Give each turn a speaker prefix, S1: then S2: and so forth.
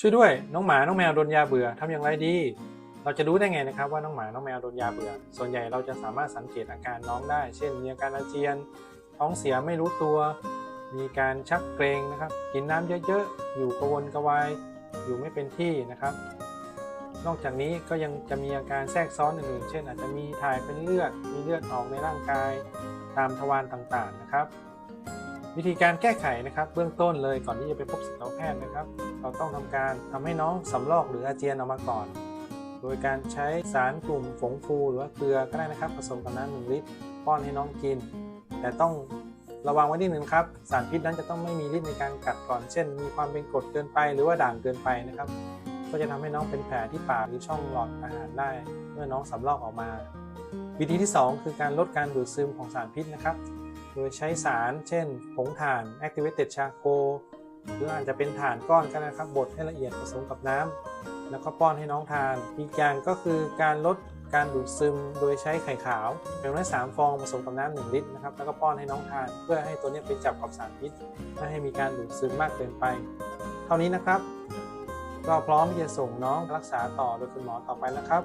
S1: ช่วยด้วยน้องหมาน้องแมวโดนยาเบื่อทำอย่างไรดี เราจะรู้ได้ไงนะครับว่าน้องหมาน้องแมวโดนยาเบื่อ ส่วนใหญ่เราจะสามารถสังเกตอาการน้องได้ เช่น มีอาการอาเจียน ท้องเสียไม่รู้ตัว มีการชักเกรงนะครับ กินน้ำเยอะๆ อยู่กระวนกระวาย อยู่ไม่เป็นที่นะครับ นอกจากนี้ก็ยังจะมีอาการแทรกซ้อนอื่นๆ เช่น อาจจะมีถ่ายเป็นเลือด มีเลือดออกในร่างกาย ตามทวารต่างๆนะครับ วิธีการแก้ไขนะครับ เบื้องต้นเลยก่อนที่จะไปพบสัตวแพทย์นะครับ เราต้องทำการทำให้น้องสำลอกหรืออาเจียนออกมาก่อน โดยการใช้สารกลุ่มฝงฟูหรือว่าเกลือก็ได้นะครับ ผสมกับน้ำหนึ่งลิตรป้อนให้น้องกิน แต่ต้องระวังไว้นิดนึงครับ สารพิษนั้นจะต้องไม่มีฤทธิ์ในการกัดก่อน เช่น มีความเป็นกรดเกินไปหรือว่าด่างเกินไปนะครับ ก็จะทำให้น้องเป็นแผลที่ปากหรือช่องหลอดอาหารได้ เมื่อน้องสำลอกออกมา วิธีที่ 2 คือการลดการดูดซึมของสารพิษนะครับ โดยใช้สาร เช่น ผงถ่าน activated charcoal หรืออาจจะเป็นถ่านก้อนก็นะครับ บดให้ละเอียดผสมกับน้ำแล้วก็ป้อนให้น้องทาน อีกอย่างก็คือการลดการดูดซึมโดยใช้ไข่ขาวเป็นน้อย3ฟองผสมกับน้ำ1ลิตรนะครับ แล้วก็ป้อนให้น้องทาน เพื่อให้ตัวนี้ไปจับกับสารพิษไม่ให้มีการดูดซึมมากเกินไป เท่านี้นะครับ ก็พร้อมที่จะส่งน้องรักษาต่อโดยคุณหมอต่อไปแล้วครับ